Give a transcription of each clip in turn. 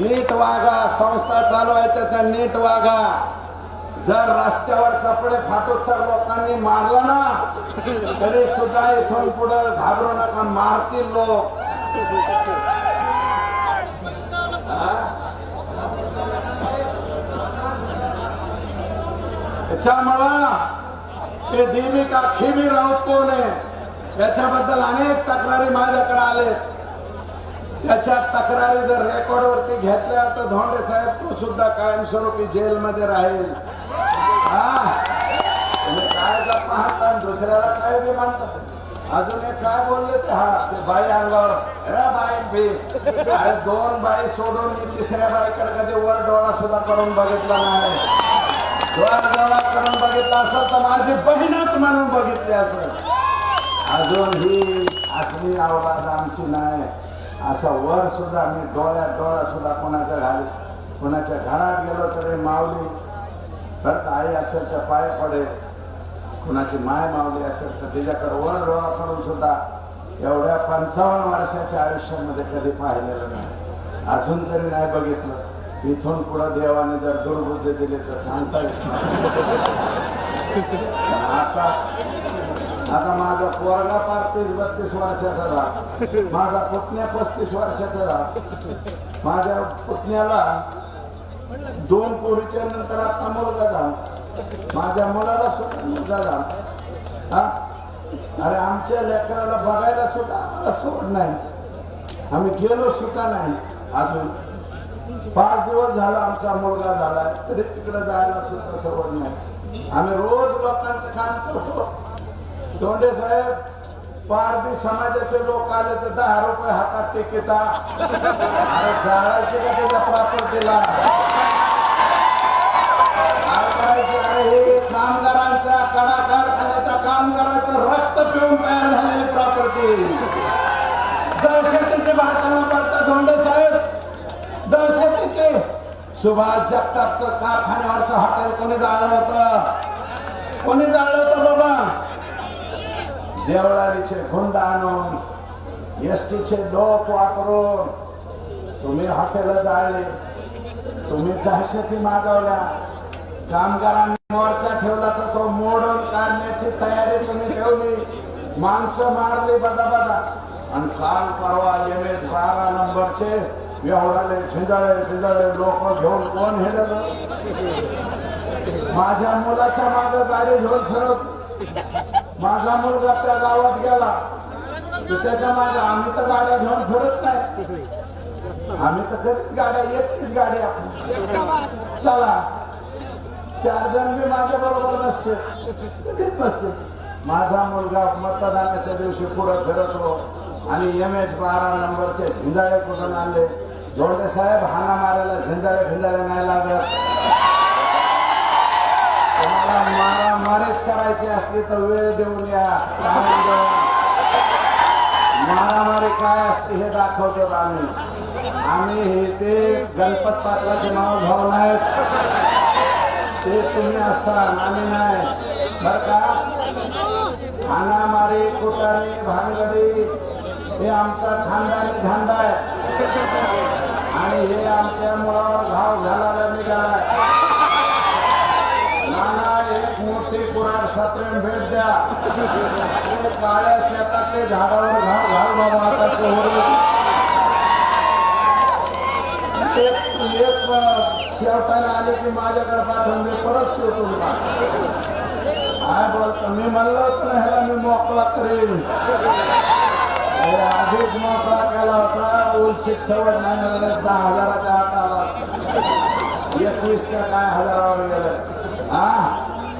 नीट वागा संस्था चालवायच्या त्या नीट वागा. जर रस्त्यावर कपडे फाटून तर लोकांनी मारलं ना तरी सुद्धा इथून पुढे घाबरू नका मारतील लोक. हा? त्याच्यामुळं ते देविका खिबी राऊत कोण आहे? याच्याबद्दल अनेक तक्रारी माझ्याकडे आले त्याच्या तक्रारी जर रेकॉर्ड वरती घेतल्या तर धोंडे साहेब तो सुद्धा कायमस्वरूपी जेलमध्ये राहील. हा. काय पाहता दुसऱ्याला काय बी म्हणतात अजून एक काय बोलले ते? हा ते बाई अंगावर. अरे बाई बी. अरे दोन बाई सोडून मी तिसऱ्या बाईकडे कधी वर डोळा सुद्धा करून बघितला नाही. वर डोळा करून बघितला असं तर माझी बहीणच म्हणून बघितली असं अजून ही असली अवलाद आमची नाही. असा वर सुद्धा मी डोळ्यात डोळा सुद्धा कोणाच्या घाली कोणाच्या घरात गेलो तरी मावली बरं आई असेल तर पाय पडे. कुणाची माय मावली असेल तर तिच्याकडे वर डोळा करून सुद्धा एवढ्या पंचावन्न वर्षाच्या आयुष्यामध्ये कधी पाहिलेलं नाही. अजून तरी नाही बघितलं. इथून पुढे देवाने जर दुर्बुद्धी दिली तर सांगता येत नाही. आता आता माझा पोरगा पार तीस बत्तीस वर्षाचा झाला. माझा पुतण्या पस्तीस वर्षाचा झाला. माझ्या पुतण्याला दोन कोडीच्या नंतर आता मुलगा झाला. माझ्या मुलाला सुद्धा मुलगा झाला. अरे आमच्या लेकराला बघायला सुद्धा आम्हाला सोड नाही. आम्ही गेलो सुद्धा नाही. अजून पाच दिवस झाला आमचा मुलगा झाला. तरी तिकडे जायला सुद्धा सवड नाही. आम्ही रोज लोकांचं काम करतो. धोंडे साहेब पारधी समाजाचे लोक आले तर दहा रुपये हातात टेकिता. अरे जाळायचे का त्याच्या प्रॉपर्टीला? हे कामगारांच्या कडा कारखान्याच्या कामगाराचं रक्त पिऊन तयार झालेली प्रॉपर्टी. दहशतीचे भाषण करता धोंडे साहेब. दहशतीचे सुभाष जगतापचं कारखान्यावरचं हॉटेल कोणी जाळलं होतं? कोणी जाळलं होतं बाबा? देवळालीचे गुंड आणून एसटीचे लोक वापरून तुम्ही हॉटेल जाळले तुम्ही दहशती मागवल्या. कामगारांनी मोर्चा ठेवला तर तो मोडून काढण्याची तयारी तुम्ही ठेवली. माणसं मारली बदा बदा. आणि काल परवा एम एच बारा नंबरचे एवढाले झिंजाळे झिंजाळे लोक घेऊन कोण हे माझ्या मुलाच्या माग गाडी घेऊन फिरत. माझा मुलगा त्या गावात गेला. त्याच्यामागे आम्ही तर गाड्या घेऊन फिरत नाही. आम्ही तर कधीच गाड्या एकटीच गाडी चला. चार जण बी माझ्या बरोबर नसते कधीच नसते माझा मुलगा मतदानाच्या दिवशी पुढे फिरतो हो. आणि एम एच बारा नंबरचे झिंजाळे कुठून आणले? जोडे साहेब हाना मारायला झिंजाळे भिंजाळे नाही लागत. तुम्हाला मारा करायची असली तर वेळ देऊन या. मारामारी काय असते हे दाखवतो आम्ही. आम्ही हे ते गणपत पाटलाचे नाव भाऊ नाहीत ते तुम्ही असता आम्ही नाही. बर का? हाणामारी कुटारी भानगडी हे आमचा खानदानी धांदा आहे. काळ्या शेतातले झाडावर घाल घाल बाबा आता ते एक शेवटाला आले की माझ्याकडे पाठवून दे परत शेवटून काय बोलतो मी म्हणलं होतं ना ह्याला मी मोकळा करेन आधीच मोकळा केला होता उलशिक सवड नाही मिळाले दहा हजाराच्या हात आला एकवीस का काय हजारावर गेलं हा.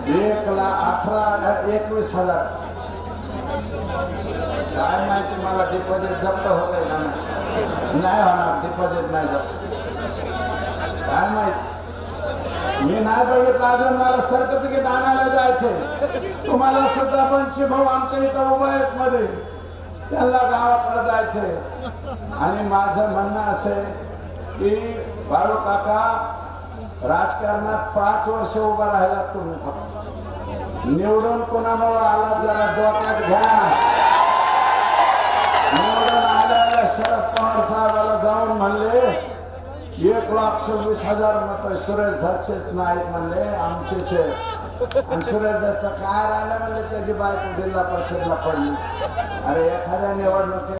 एक लाख अठरा एकवीस हजार. काय माहिती मला डिपॉझिट जप्त होत आहे का नाही? होणार डिपॉझिट नाही जप्त. काय माहिती? मी नाही बघितलं अजून मला सर्टिफिकेट आणायला जायचंय. तुम्हाला सुद्धा बनशी भाऊ आमच्या इथं उभा आहेत मध्ये. त्यांना गावाकडे जायचंय. आणि माझं म्हणणं असं आहे की बाळू काका राजकारणात पाच वर्ष उभा राहिला तुम्ही. निवडून कोणामुळे आला जरा डोक्यात घ्या निवडून आल्याला शरद पवार साहेबाला जाऊन म्हणले एक लाख सव्वीस हजार मत सुरेश धरचेच नाहीत म्हणले आमचेच आहे. आणि सुरेश काय राहिलं म्हणजे त्याची बायको जिल्हा परिषदला पडली. अरे एखाद्या निवडणुकीत